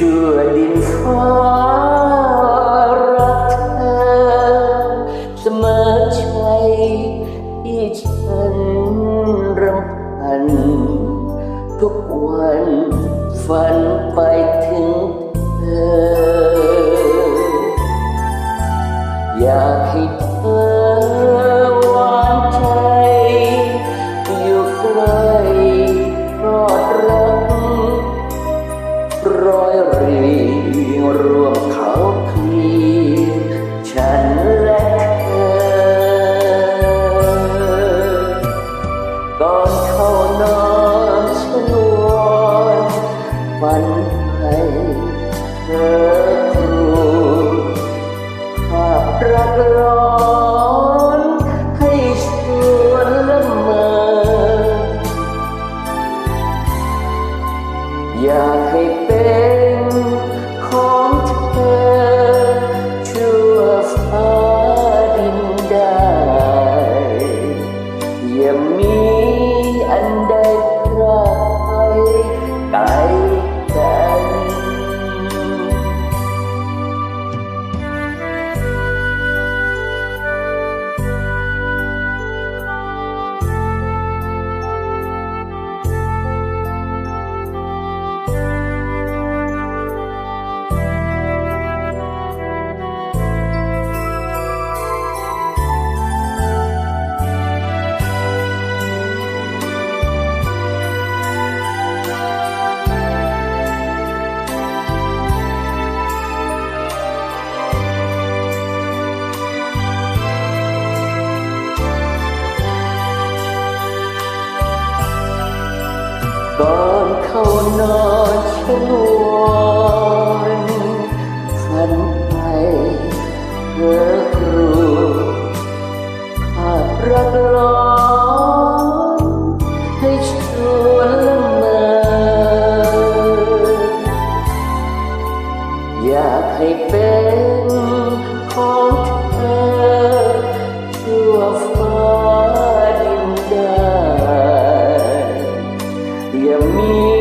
ชั่วดินฟ้ารักเธอ เสมอใจที่ฉันรำพัน ทุกวันฝันไปถึงเธอ อยากให้เธอห รวมเขาคือฉันและเธอ ก่อนเข้านอนฉันวอนฝัน ก่อนเข้านอนฉันวอนฝันไปเธอครูภาพรักร้อนให้ชวนละเมออยากให้เป็ give me